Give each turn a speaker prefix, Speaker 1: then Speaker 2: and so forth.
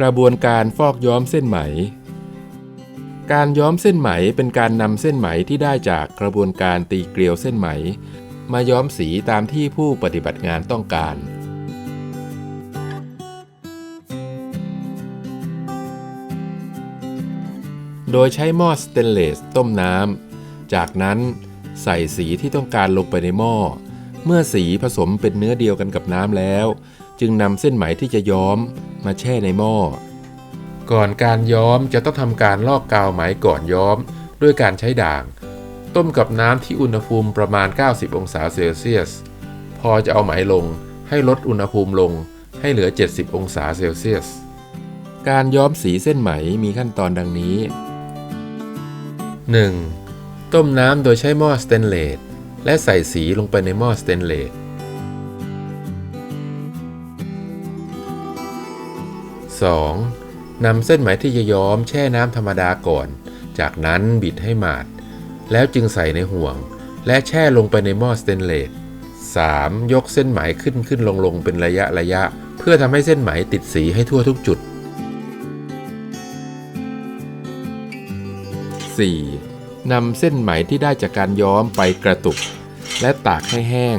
Speaker 1: กระบวนการฟอกย้อมเส้นไหม การย้อมเส้นไหมเป็นการนำเส้นไหมที่ได้จากกระบวนการตีเกลียวเส้นไหม มาย้อมสีตามที่ผู้ปฏิบัติงานต้องการ โดยใช้หม้อสเตนเลสต้มน้ำ จากนั้นใส่สีที่ต้องการลงไปในหม้อ เมื่อสีผสมเป็นเนื้อเดียวกันกับน้ำแล้ว จึงนำเส้นไหมที่จะย้อมมาแช่ในหม้อ ก่อนการย้อมจะต้องทำการลอกกาวไหมก่อนย้อม ด้วยการใช้ด่าง ต้มกับน้ำที่อุณหภูมิประมาณ 90 องศาเซลเซียส พอจะเอาไหมลงให้ลดอุณหภูมิลงให้เหลือ 70 องศาเซลเซียส การย้อมสีเส้นไหมมีขั้นตอนดังนี้ 1. ต้มน้ำโดยใช้หม้อสเตนเลสและใส่สีลงไปในหม้อสเตนเลส 2. นำเส้นไหมที่จะย้อมแช่น้ำธรรมดาก่อน จากนั้นบิดให้หมาด แล้วจึงใส่ในห่วง และแช่ลงไปในหม้อสเตนเลส 3. ยกเส้นไหมขึ้นขึ้นลงลงเป็นระยะระยะ เพื่อทำให้เส้นไหมติดสีให้ทั่วทุกจุด 4. นำเส้นไหมที่ได้จากการย้อมไปกระตุก และตากให้แห้ง